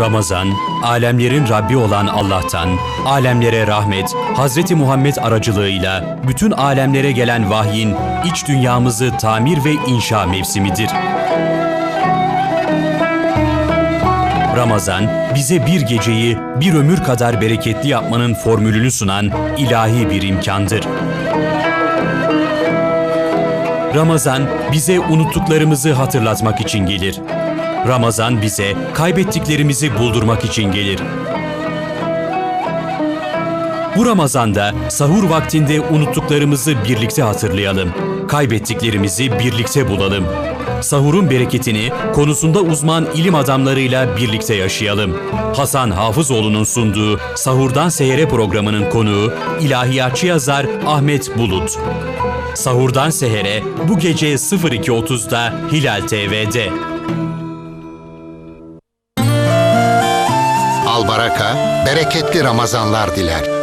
Ramazan, alemlerin Rabbi olan Allah'tan, alemlere rahmet, Hazreti Muhammed aracılığıyla bütün alemlere gelen vahyin iç dünyamızı tamir ve inşa mevsimidir. Ramazan, bize bir geceyi bir ömür kadar bereketli yapmanın formülünü sunan ilahi bir imkandır. Ramazan bize unuttuklarımızı hatırlatmak için gelir. Ramazan bize kaybettiklerimizi buldurmak için gelir. Bu Ramazan'da sahur vaktinde unuttuklarımızı birlikte hatırlayalım. Kaybettiklerimizi birlikte bulalım. Sahurun bereketini konusunda uzman ilim adamlarıyla birlikte yaşayalım. Hasan Hafızoğlu'nun sunduğu Sahurdan Sehere programının konuğu ilahiyatçı yazar Ahmet Bulut. Sahurdan Sehere bu gece 02.30'da Hilal TV'de. Albaraka, bereketli Ramazanlar diler.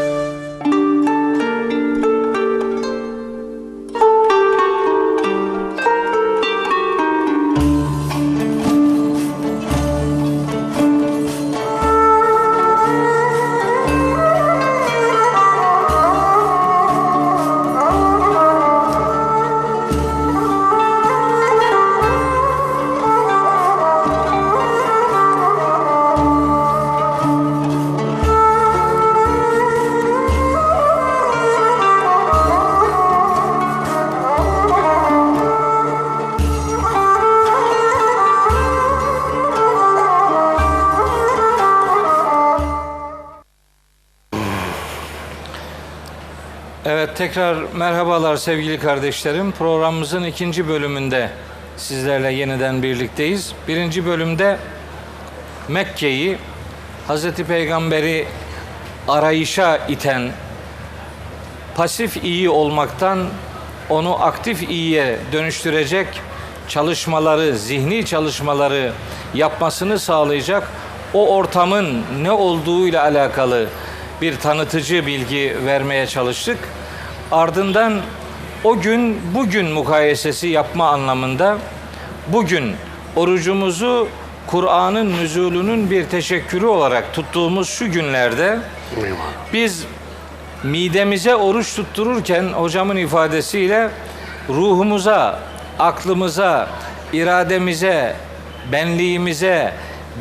Evet tekrar merhabalar sevgili kardeşlerim. Programımızın ikinci bölümünde sizlerle yeniden birlikteyiz. Birinci bölümde Mekke'yi Hazreti Peygamber'i arayışa iten, pasif iyi olmaktan onu aktif iyiye dönüştürecek çalışmaları, zihni çalışmaları yapmasını sağlayacak o ortamın ne olduğuyla alakalı bir tanıtıcı bilgi vermeye çalıştık. Ardından o gün bugün mukayesesi yapma anlamında bugün orucumuzu Kur'an'ın nüzulünün bir teşekkürü olarak tuttuğumuz şu günlerde biz midemize oruç tuttururken hocamın ifadesiyle ruhumuza, aklımıza, irademize, benliğimize,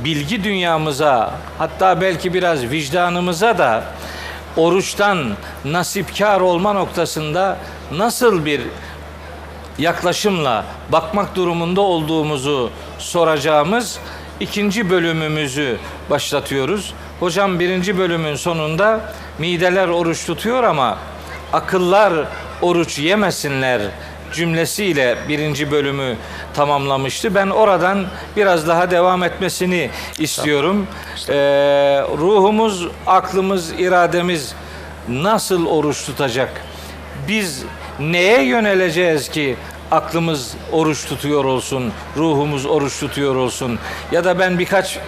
bilgi dünyamıza, hatta belki biraz vicdanımıza da oruçtan nasipkar olma noktasında nasıl bir yaklaşımla bakmak durumunda olduğumuzu soracağımız ikinci bölümümüzü başlatıyoruz. Hocam birinci bölümün sonunda mideler oruç tutuyor ama akıllar oruç yemesinler cümlesiyle birinci bölümü tamamlamıştı. Ben oradan biraz daha devam etmesini istiyorum. Ee, ruhumuz, aklımız, irademiz nasıl oruç tutacak? Biz neye yöneleceğiz ki aklımız oruç tutuyor olsun, ruhumuz oruç tutuyor olsun? Ya da ben birkaç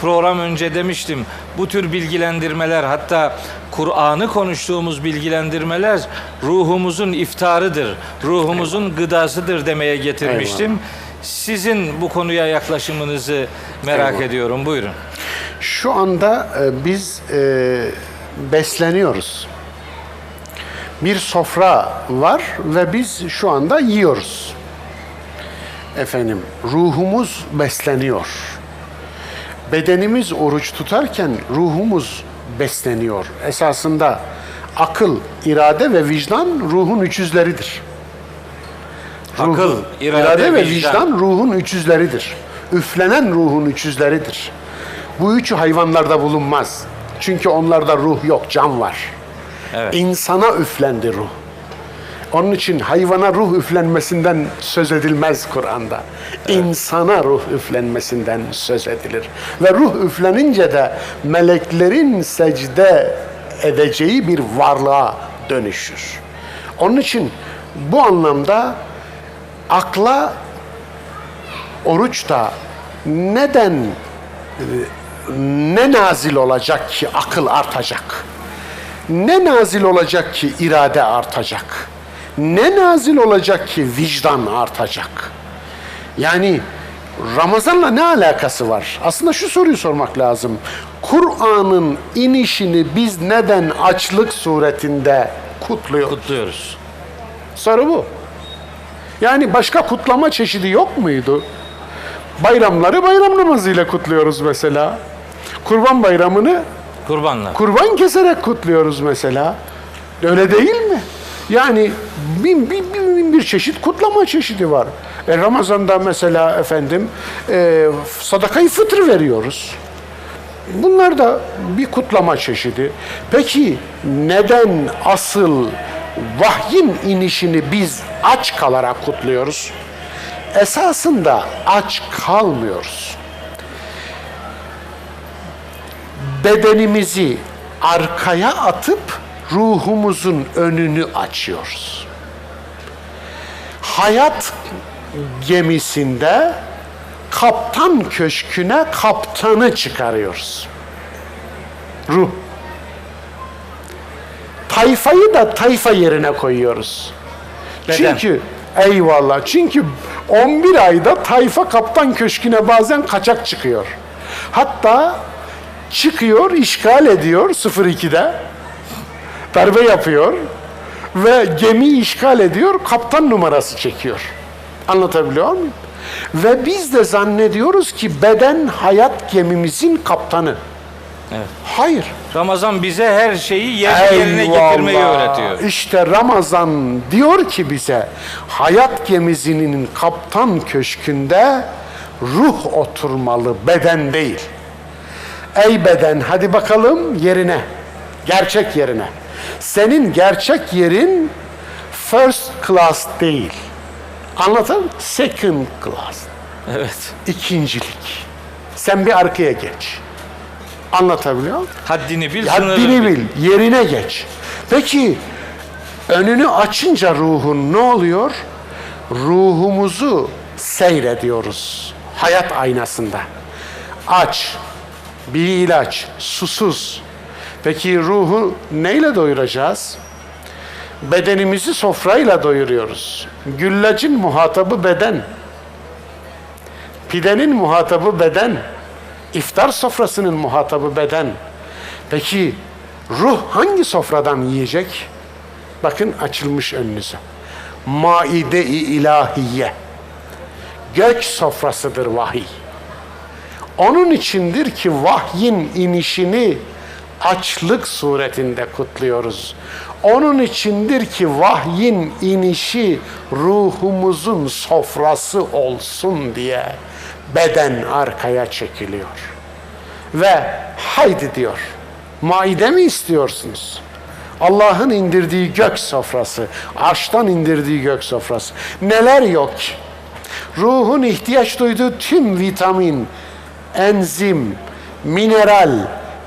program önce demiştim. Bu tür bilgilendirmeler hatta Kur'an'ı konuştuğumuz bilgilendirmeler ruhumuzun iftarıdır, ruhumuzun gıdasıdır demeye getirmiştim. Sizin bu konuya yaklaşımınızı merak Eyvallah. ediyorum. Buyurun. Şu anda e, biz e, besleniyoruz. Bir sofra var ve biz şu anda yiyoruz. Efendim, ruhumuz besleniyor. Bedenimiz oruç tutarken ruhumuz besleniyor. Esasında akıl, irade ve vicdan ruhun üçüzleridir. Akıl, irade, irade ve vicdan. vicdan ruhun üçüzleridir. Üflenen ruhun üçüzleridir. Bu üçü hayvanlarda bulunmaz. Çünkü onlarda ruh yok, can var. Evet. İnsana üflendi ruh. Onun için hayvana ruh üflenmesinden söz edilmez Kur'an'da. İnsana ruh üflenmesinden söz edilir. Ve ruh üflenince de meleklerin secde edeceği bir varlığa dönüşür. Onun için bu anlamda akla oruç da neden ne nazil olacak ki akıl artacak? Ne nazil olacak ki irade artacak? Ne nazil olacak ki vicdan artacak? Yani Ramazan'la ne alakası var? Aslında şu soruyu sormak lazım. Kur'an'ın inişini biz neden açlık suretinde kutluyoruz? Kutluyoruz. Soru bu. Yani başka kutlama çeşidi yok muydu? Bayramları bayram namazıyla kutluyoruz mesela. Kurban bayramını Kurbanla. kurban keserek kutluyoruz mesela. Öyle değil mi? Yani bin, bin, bin, bin bir çeşit kutlama çeşidi var. E, Ramazan'da mesela efendim e, sadakayı fıtır veriyoruz. Bunlar da bir kutlama çeşidi. Peki neden asıl vahyin inişini biz aç kalarak kutluyoruz? Esasında aç kalmıyoruz. Bedenimizi arkaya atıp ruhumuzun önünü açıyoruz. Hayat gemisinde kaptan köşküne kaptanı çıkarıyoruz. Ruh. Tayfayı da tayfa yerine koyuyoruz. Beden. Çünkü eyvallah. Çünkü 11 ayda tayfa kaptan köşküne bazen kaçak çıkıyor. Hatta çıkıyor, işgal ediyor 02'de. Darbe yapıyor ve gemiyi işgal ediyor, kaptan numarası çekiyor. Anlatabiliyor muyum? Ve biz de zannediyoruz ki beden hayat gemimizin kaptanı. Evet. Hayır. Ramazan bize her şeyi yer, yerine getirmeyi öğretiyor. İşte Ramazan diyor ki bize hayat gemisinin kaptan köşkünde ruh oturmalı beden değil. Ey beden hadi bakalım yerine. Gerçek yerine. Senin gerçek yerin first class değil. Anladın? Second class. Evet. İkincilik. Sen bir arkaya geç. Anlatabiliyor muyum? Haddini bil, Haddini bil. bil, yerine geç. Peki önünü açınca ruhun ne oluyor? Ruhumuzu seyrediyoruz hayat aynasında. Aç, bir ilaç, susuz. Peki ruhu neyle doyuracağız? Bedenimizi sofrayla doyuruyoruz. Güllacın muhatabı beden. Pidenin muhatabı beden. İftar sofrasının muhatabı beden. Peki ruh hangi sofradan yiyecek? Bakın açılmış önünüze. Maide-i ilahiye. Gök sofrasıdır vahiy. Onun içindir ki vahyin inişini açlık suretinde kutluyoruz. Onun içindir ki vahyin inişi ruhumuzun sofrası olsun diye beden arkaya çekiliyor. Ve haydi diyor. Maide mi istiyorsunuz? Allah'ın indirdiği gök sofrası, arştan indirdiği gök sofrası. Neler yok? Ruhun ihtiyaç duyduğu tüm vitamin, enzim, mineral,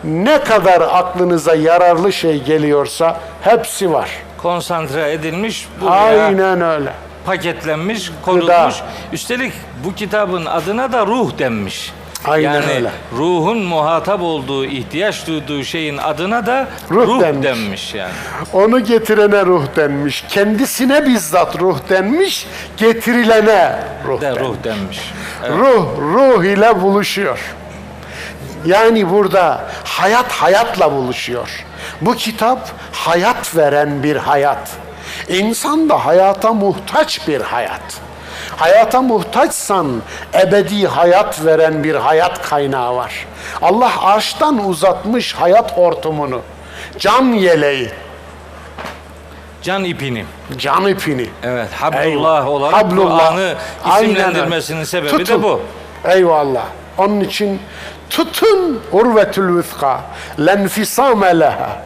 ne kadar aklınıza yararlı şey geliyorsa hepsi var. Konsantre edilmiş, buraya Aynen öyle. paketlenmiş, konulmuş. Gıda. Üstelik bu kitabın adına da ruh denmiş. Aynen yani öyle. ruhun muhatap olduğu, ihtiyaç duyduğu şeyin adına da Ruh ruh, denmiş. denmiş yani. Onu getirene ruh denmiş. Kendisine bizzat ruh denmiş, getirilene ruh De denmiş. ruh denmiş. Ruh, ruh ile buluşuyor. Yani burada hayat hayatla buluşuyor. Bu kitap hayat veren bir hayat. İnsan da hayata muhtaç bir hayat. Hayata muhtaçsan ebedi hayat veren bir hayat kaynağı var. Allah arştan uzatmış hayat hortumunu. Can yeleği, Can ipini. can ipini. Evet, Hablullah olarak Hablullah. Kur'an'ı Aynen isimlendirmesinin sebebi Tutun. de bu. Eyvallah. Onun için tutun urvetül vüska lenfisame leha.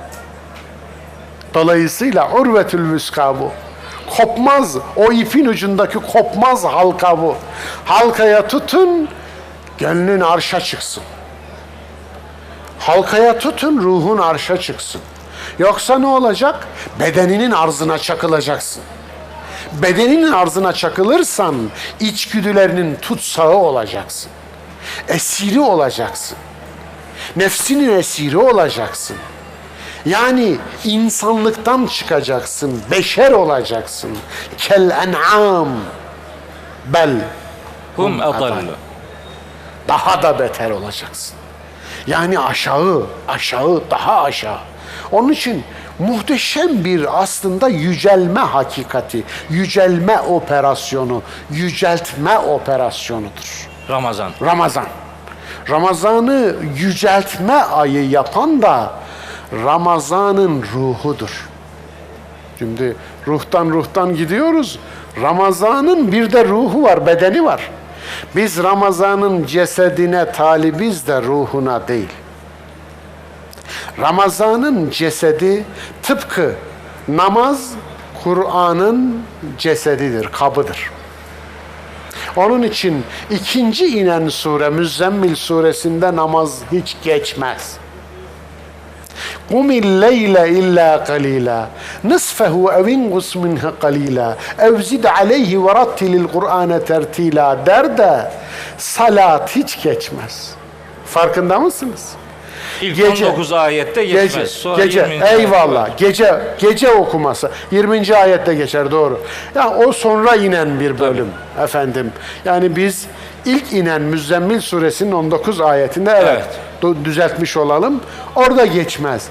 Dolayısıyla urvetül vüska bu. Kopmaz, o ipin ucundaki kopmaz halka bu. Halkaya tutun, gönlün arşa çıksın. Halkaya tutun, ruhun arşa çıksın. Yoksa ne olacak? Bedeninin arzına çakılacaksın. Bedeninin arzına çakılırsan içgüdülerinin tutsağı olacaksın. Esiri olacaksın. Nefsinin esiri olacaksın. Yani insanlıktan çıkacaksın, beşer olacaksın. Kel en'am. Bel Hum adall. adallu. daha da beter olacaksın. Yani aşağı, aşağı, daha aşağı. Onun için muhteşem bir aslında yücelme hakikati, yücelme operasyonu, yüceltme operasyonudur. Ramazan. Ramazan. Ramazan'ı yüceltme ayı yapan da Ramazan'ın ruhudur. Şimdi ruhtan ruhtan gidiyoruz. Ramazan'ın bir de ruhu var, bedeni var. Biz Ramazan'ın cesedine talibiz de ruhuna değil. Ramazan'ın cesedi tıpkı namaz Kur'an'ın cesedidir, kabıdır. Onun için ikinci inen sure Müzzemmil suresinde namaz hiç geçmez. قم الليل إلا قليلا نصفه أو انقص منه قليلا أو زد عليه ورتل القرآن ترتيلا der de salat hiç geçmez. Farkında mısınız? İlk Gece. 19 ayette geçmez. Gece, Sonra gece, 20. ayette eyvallah. Gece, gece okuması. 20. ayette geçer doğru. Yani o sonra inen bir bölüm efendim. Yani biz ilk inen Müzzemmil suresinin 19 ayetinde evet, Evet. düzeltmiş olalım. Orada geçmez.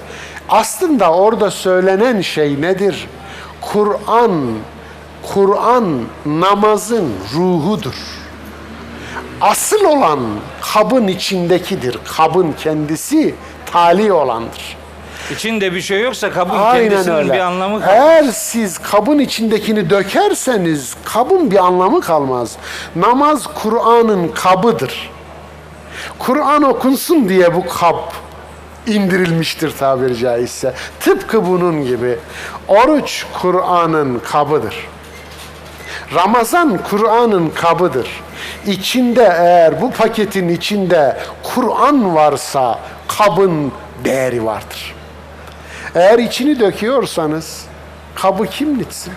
Aslında orada söylenen şey nedir? Kur'an, Kur'an namazın ruhudur. Asıl olan kabın içindekidir. Kabın kendisi tali olandır. İçinde bir şey yoksa kabul Aynen kendisinin öyle. bir anlamı kalmaz. Eğer siz kabın içindekini dökerseniz kabın bir anlamı kalmaz. Namaz Kur'an'ın kabıdır. Kur'an okunsun diye bu kap indirilmiştir tabiri caizse. Tıpkı bunun gibi oruç Kur'an'ın kabıdır. Ramazan Kur'an'ın kabıdır. İçinde eğer bu paketin içinde Kur'an varsa kabın değeri vardır. Eğer içini döküyorsanız kabı kim litsin?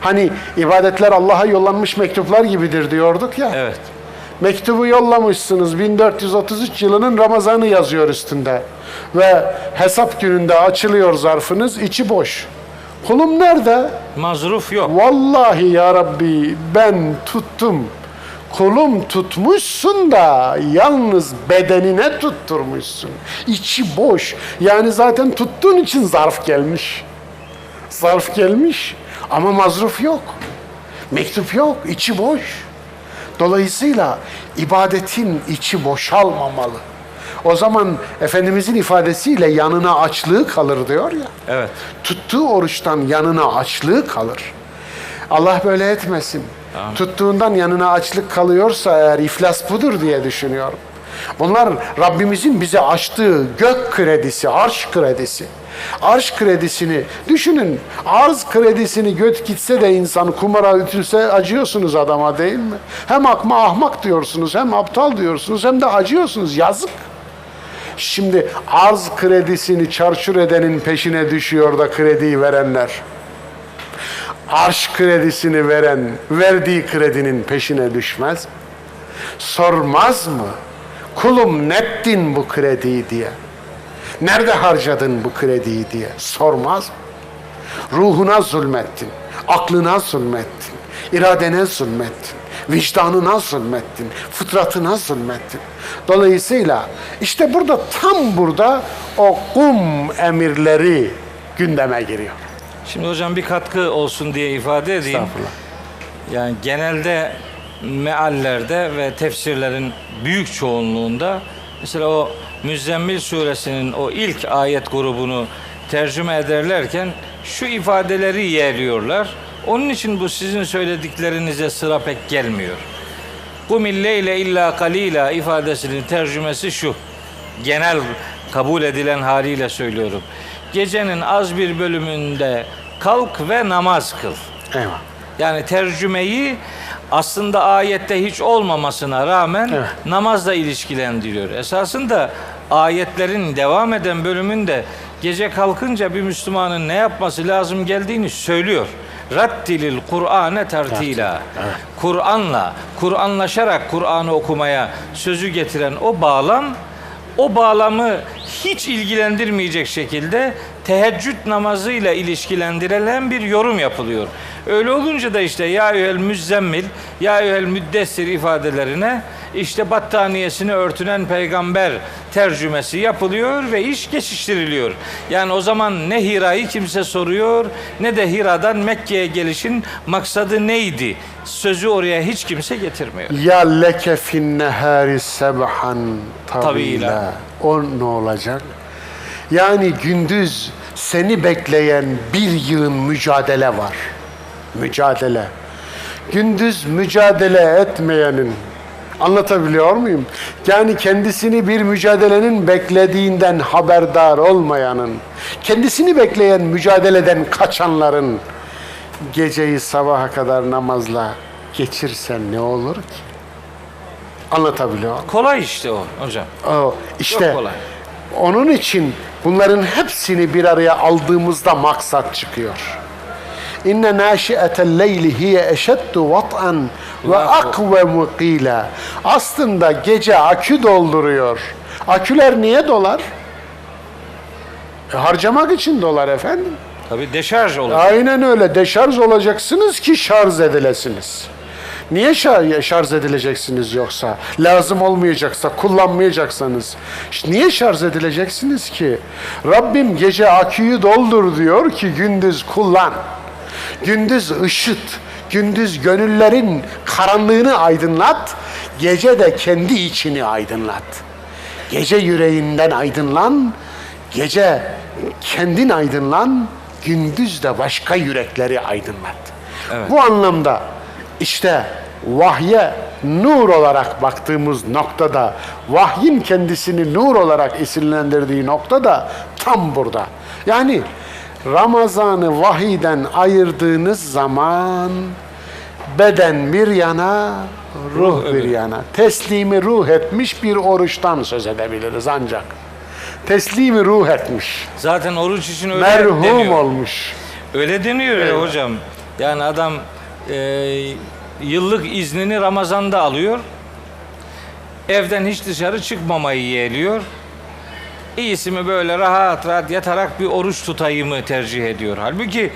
Hani ibadetler Allah'a yollanmış mektuplar gibidir diyorduk ya. Evet. Mektubu yollamışsınız 1433 yılının Ramazan'ı yazıyor üstünde. Ve hesap gününde açılıyor zarfınız içi boş. Kulum nerede? Mazruf yok. Vallahi ya Rabbi ben tuttum. Kulum tutmuşsun da yalnız bedenine tutturmuşsun. İçi boş. Yani zaten tuttuğun için zarf gelmiş. Zarf gelmiş ama mazruf yok. Mektup yok, içi boş. Dolayısıyla ibadetin içi boşalmamalı. O zaman Efendimizin ifadesiyle yanına açlığı kalır diyor ya. Evet. Tuttuğu oruçtan yanına açlığı kalır. Allah böyle etmesin. Tuttuğundan yanına açlık kalıyorsa eğer iflas budur diye düşünüyorum. Bunlar Rabbimizin bize açtığı gök kredisi, arş kredisi. Arş kredisini düşünün. Arz kredisini göt gitse de insan kumara ütülse acıyorsunuz adama değil mi? Hem akma ahmak diyorsunuz, hem aptal diyorsunuz, hem de acıyorsunuz. Yazık. Şimdi arz kredisini çarçur edenin peşine düşüyor da krediyi verenler. Arş kredisini veren verdiği kredinin peşine düşmez. Sormaz mı? Kulum nettin bu krediyi diye. Nerede harcadın bu krediyi diye sormaz? Ruhuna zulmettin, aklına zulmettin, iradene zulmettin, vicdanına zulmettin, fıtratına zulmettin. Dolayısıyla işte burada tam burada o kum emirleri gündeme giriyor. Şimdi hocam bir katkı olsun diye ifade edeyim. Estağfurullah. Yani genelde meallerde ve tefsirlerin büyük çoğunluğunda mesela o Müzzemmil suresinin o ilk ayet grubunu tercüme ederlerken şu ifadeleri yerliyorlar. Onun için bu sizin söylediklerinize sıra pek gelmiyor. Kumil leyle illa kalila ifadesinin tercümesi şu. Genel kabul edilen haliyle söylüyorum. Gecenin az bir bölümünde kalk ve namaz kıl. Eyvallah. Yani tercümeyi aslında ayette hiç olmamasına rağmen Evet. namazla ilişkilendiriyor. Esasında ayetlerin devam eden bölümünde gece kalkınca bir Müslümanın ne yapması lazım geldiğini söylüyor. Rattilil Kur'ane tertila. Kur'anla, Kur'anlaşarak Kur'an'ı okumaya sözü getiren o bağlam o bağlamı hiç ilgilendirmeyecek şekilde teheccüd namazıyla ilişkilendirilen bir yorum yapılıyor. Öyle olunca da işte ya eyyuhel müzzemmil, ya eyyuhel müddessir ifadelerine işte battaniyesini örtünen peygamber tercümesi yapılıyor ve iş geçiştiriliyor. Yani o zaman ne Hira'yı kimse soruyor ne de Hira'dan Mekke'ye gelişin maksadı neydi? Sözü oraya hiç kimse getirmiyor. Ya leke fin nehari sebhan tavila. O ne olacak? Yani gündüz seni bekleyen bir yığın mücadele var. Mücadele. Gündüz mücadele etmeyenin anlatabiliyor muyum? Yani kendisini bir mücadelenin beklediğinden haberdar olmayanın, kendisini bekleyen mücadeleden kaçanların geceyi sabaha kadar namazla geçirsen ne olur ki? Anlatabiliyor muyum? Kolay işte o hocam. O, işte Çok kolay. onun için bunların hepsini bir araya aldığımızda maksat çıkıyor. İnne naşi'etel leyli hiye eşeddu vat'an ve akvemu qila. Aslında gece akü dolduruyor. Aküler niye dolar? E, harcamak için dolar efendim. Tabii deşarj olur. Aynen öyle. Deşarj olacaksınız ki şarj edilesiniz. Niye şarj, şarj edileceksiniz yoksa? Lazım olmayacaksa, kullanmayacaksanız. Niye şarj edileceksiniz ki? Rabbim gece aküyü doldur diyor ki gündüz kullan. Gündüz ışıt, gündüz gönüllerin karanlığını aydınlat, gece de kendi içini aydınlat. Gece yüreğinden aydınlan, gece kendin aydınlan, gündüz de başka yürekleri aydınlat. Bu anlamda işte vahye nur olarak baktığımız noktada, vahyin kendisini nur olarak isimlendirdiği noktada tam burada. Yani Ramazan'ı vahiden ayırdığınız zaman beden bir yana, ruh bir yana. Teslimi ruh etmiş bir oruçtan söz edebiliriz ancak. Teslimi ruh etmiş. Zaten oruç için öyle Merhum deniyor. olmuş. Öyle deniyor ya hocam. Yani adam e, yıllık iznini Ramazan'da alıyor. Evden hiç dışarı çıkmamayı yeğliyor. İyisi mi böyle rahat rahat yatarak bir oruç tutayımı tercih ediyor. Halbuki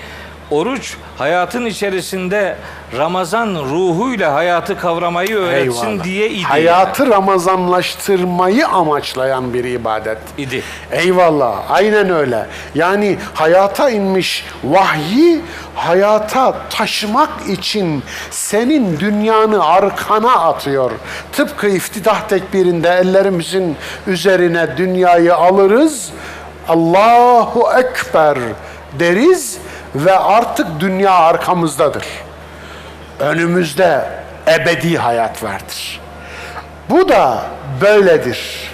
oruç hayatın içerisinde Ramazan ruhuyla hayatı kavramayı öğretsin Eyvallah. diye idi. Hayatı Ramazanlaştırmayı amaçlayan bir ibadet. idi. Eyvallah, aynen öyle. Yani hayata inmiş vahyi hayata taşımak için senin dünyanı arkana atıyor. Tıpkı iftidah tekbirinde ellerimizin üzerine dünyayı alırız. Allahu Ekber deriz ve artık dünya arkamızdadır. Önümüzde ebedi hayat vardır. Bu da böyledir.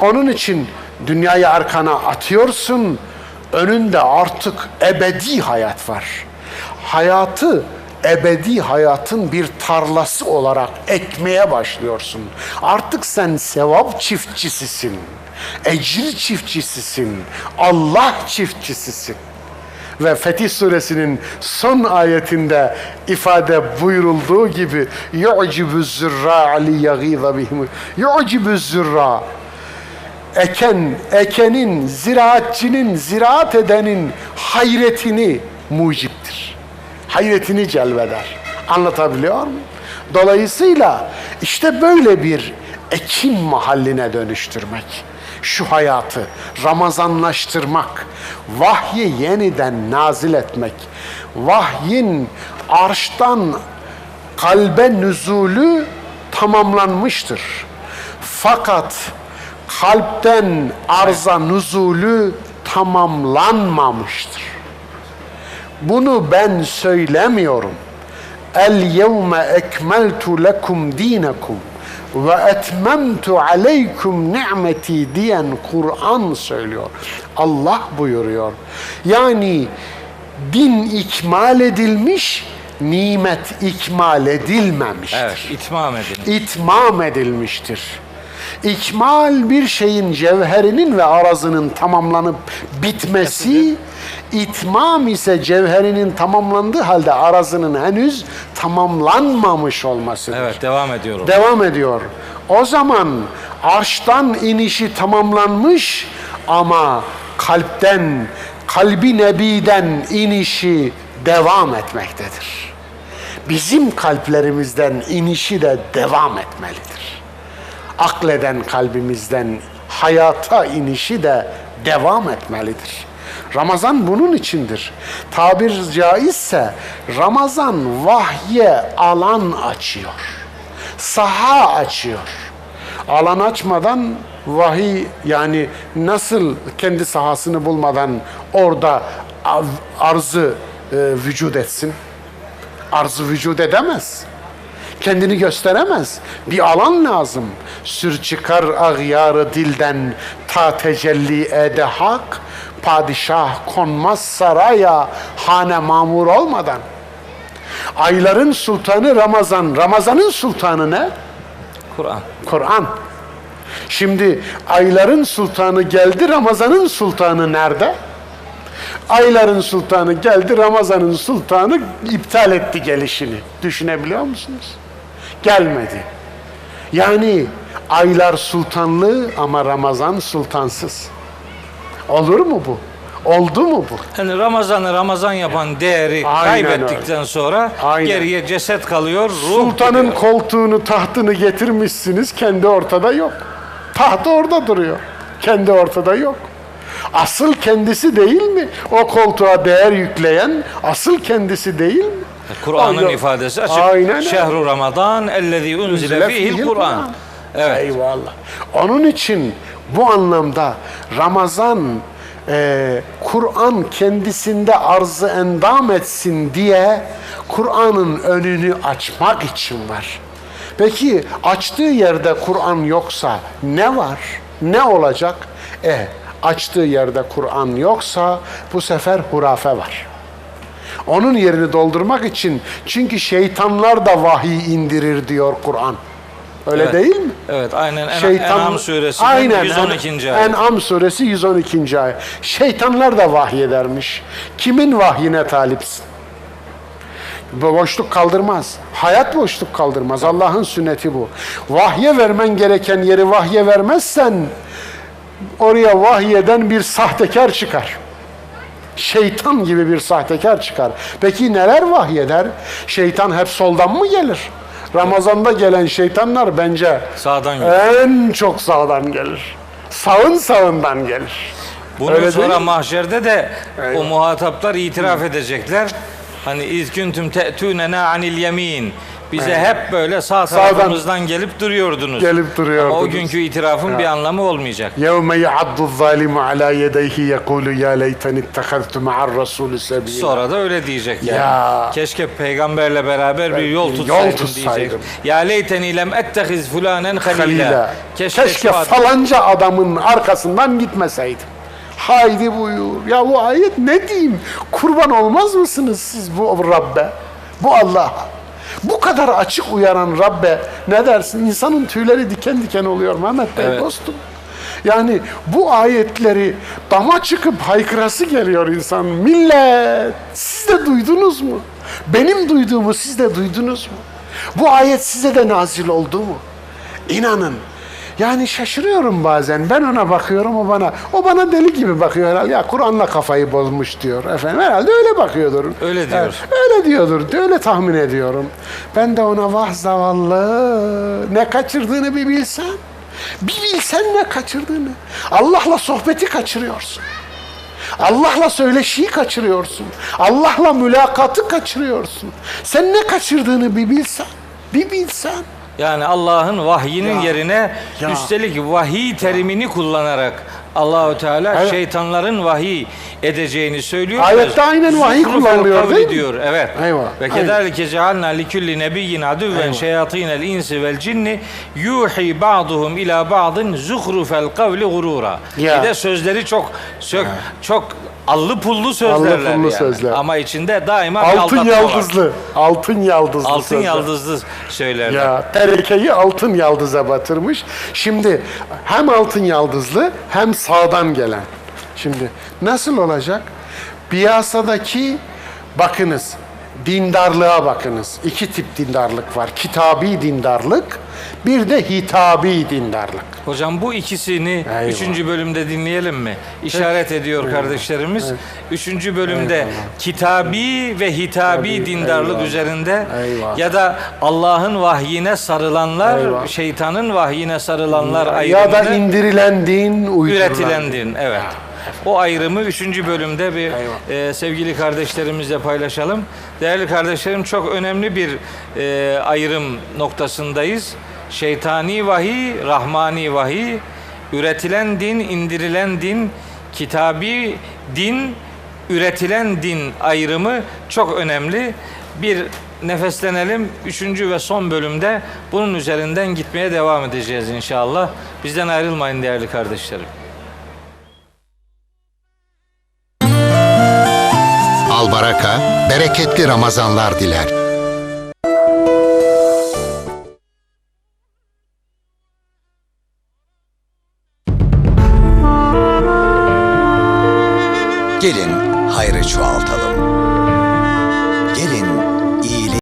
Onun için dünyayı arkana atıyorsun, önünde artık ebedi hayat var. Hayatı ebedi hayatın bir tarlası olarak ekmeye başlıyorsun. Artık sen sevap çiftçisisin. Ecir çiftçisisin. Allah çiftçisisin. Ve Fetih suresinin son ayetinde ifade buyurulduğu gibi yu'cibu zürra li yagîza bihim. Yu'cibu zürra eken, ekenin, ziraatçinin, ziraat edenin hayretini muciptir. Hayretini celbeder. Anlatabiliyor muyum? Dolayısıyla işte böyle bir ekim mahalline dönüştürmek, şu hayatı Ramazanlaştırmak, vahyi yeniden nazil etmek, vahyin arştan kalbe nüzulü tamamlanmıştır. Fakat kalpten arza nüzulü tamamlanmamıştır. Bunu ben söylemiyorum. El yevme ekmeltu lekum dinekum ve etmemtu aleykum ni'meti diyen Kur'an söylüyor. Allah buyuruyor. Yani din ikmal edilmiş, nimet ikmal edilmemiştir Evet, itmam edin. itmam edilmiştir. İkmal bir şeyin cevherinin ve arazının tamamlanıp bitmesi, itmam ise cevherinin tamamlandığı halde arazının henüz tamamlanmamış olmasıdır. Evet, devam ediyorum. Devam ediyor. O zaman arştan inişi tamamlanmış ama kalpten, kalbi nebiden inişi devam etmektedir. Bizim kalplerimizden inişi de devam etmelidir. akleden kalbimizden hayata inişi de devam etmelidir. Ramazan bunun içindir. Tabir caizse Ramazan vahye alan açıyor. Saha açıyor. Alan açmadan vahiy yani nasıl kendi sahasını bulmadan orada arzı e, vücut etsin? Arzı vücut edemez. Kendini gösteremez. Bir alan lazım. Sür çıkar ağyarı dilden ta tecelli ede hak. Padişah konmaz saraya hane mamur olmadan. Ayların sultanı Ramazan. Ramazanın sultanı ne? Kur'an. Kur'an. Şimdi ayların sultanı geldi, Ramazan'ın sultanı nerede? Ayların sultanı geldi, Ramazan'ın sultanı iptal etti gelişini. Düşünebiliyor musunuz? Gelmedi. Yani aylar sultanlı ama Ramazan sultansız. Olur mu bu? Oldu mu bu? Yani Ramazan'ı Ramazan yapan değeri Aynen kaybettikten sonra Aynen. geriye ceset kalıyor, ruh Sultanın gidiyor. koltuğunu, tahtını getirmişsiniz, kendi ortada yok. Taht orada duruyor, kendi ortada yok. Asıl kendisi değil mi? O koltuğa değer yükleyen asıl kendisi değil mi? Kur'an'ın Allah- ifadesi açık. Aynen öyle. Şehru Ramazan ellezî unzile fihil Kur'an. Evet. Eyvallah. Onun için bu anlamda Ramazan e, Kur'an kendisinde arzı endam etsin diye Kur'an'ın önünü açmak için var. Peki açtığı yerde Kur'an yoksa ne var? Ne olacak? E açtığı yerde Kur'an yoksa bu sefer hurafe var. Onun yerini doldurmak için çünkü şeytanlar da vahiy indirir diyor Kur'an. Öyle Evet. değil mi? Evet aynen En- Şeytan- En'am suresinin Aynen, 112. En- ayet. En'am suresi 112. ayet. Şeytanlar da vahyedermiş. Kimin vahyine talipsin? Boşluk kaldırmaz. Hayat boşluk kaldırmaz. Allah'ın sünneti bu. Vahye vermen gereken yeri vahye vermezsen oraya vahyeden bir sahtekar çıkar. Şeytan gibi bir sahtekar çıkar. Peki neler vahyeder? Şeytan hep soldan mı gelir? Ramazanda gelen şeytanlar bence Sağdan gelir. en çok sağdan gelir. Sağın sağından gelir. Bunun Öyle sonra mahşerde de Eyvah. o muhataplar itiraf edecekler. Hani iz kuntum te'tunena anil yemin. Bize evet. hep böyle sağ tarafımızdan gelip duruyordunuz. Gelip duruyordunuz. Ama o günkü itirafın ya. bir anlamı olmayacak. Yevme ya'addu zalimu ala yedeyhi yekulu ya leyteni ittehaztu ma'ar rasulü sebila. Sonra da öyle diyecek ya. Keşke peygamberle beraber ben, bir yol tutsaydım, yol tutsaydım diyecek. Ya leyteni lem ettehiz fulanen halila. Keşke, Keşke falanca adamın arkasından gitmeseydim. Haydi buyur. Ya bu ayet ne diyeyim? Kurban olmaz mısınız siz bu Rabbe? Bu Allah'a. Bu kadar açık uyaran Rabbe ne dersin? İnsanın tüyleri diken diken oluyor Mehmet Bey Evet. dostum. Yani bu ayetleri dama çıkıp haykırası geliyor insan. Millet siz de duydunuz mu? Benim duyduğumu siz de duydunuz mu? Bu ayet size de nazil oldu mu? İnanın. Yani şaşırıyorum bazen. Ben ona bakıyorum, o bana. O bana deli gibi bakıyor herhalde. Ya Kur'an'la kafayı bozmuş diyor. Efendim herhalde öyle bakıyordur. Öyle diyor. Evet, öyle diyordur. Öyle tahmin ediyorum. Ben de ona vah zavallı. Ne kaçırdığını bir bilsen. Bir bilsen ne kaçırdığını. Allah'la sohbeti kaçırıyorsun. Allah'la söyleşiyi kaçırıyorsun. Allah'la mülakatı kaçırıyorsun. Sen ne kaçırdığını bir bilsen. Bir bilsen. Yani Allah'ın vahyinin Ya. yerine Ya. üstelik vahiy terimini kullanarak Allahü Teala Evet. şeytanların vahiy edeceğini söylüyor. Ayette aynen vahiy kullanılıyor, değil mi? diyor. Evet. Eyvah, Ve kederlike cealna li kulli nebiyyin aduven şeyatinel insi vel cinni yuhi ba'duhum ila ba'din zuhrufel kavli gurura. Bir de sözleri çok çok çok allı pullu sözlerler Allı pullu yani. sözler. Ama içinde daima Altın aldatma var. yaldızlı. Altın yaldızlı. Altın sözler. yaldızlı söylerler. Ya terekeyi altın yaldıza batırmış. Şimdi hem altın yaldızlı hem sağdan gelen. Şimdi nasıl olacak? Piyasadaki bakınız dindarlığa bakınız. İki tip dindarlık var. Kitabi dindarlık, bir de hitabi dindarlık. Hocam bu ikisini Eyvallah. üçüncü bölümde dinleyelim mi? İşaret ediyor kardeşlerimiz. Üçüncü bölümde kitabi ve hitabi Tabii, dindarlık eyvallah. üzerinde Eyvallah. ya da Allah'ın vahyine sarılanlar, Eyvallah. şeytanın vahyine sarılanlar Ya da ayrımını indirilen din, uydurulan üretilen din. Evet. O ayrımı üçüncü bölümde bir e, sevgili kardeşlerimizle paylaşalım. Değerli kardeşlerim çok önemli bir e, ayrım noktasındayız. Şeytani vahiy, rahmani vahiy, üretilen din, indirilen din, kitabi din, üretilen din ayrımı çok önemli. Bir nefeslenelim. Üçüncü ve son bölümde bunun üzerinden gitmeye devam edeceğiz inşallah. Bizden ayrılmayın değerli kardeşlerim. Bereketli Ramazanlar diler. Gelin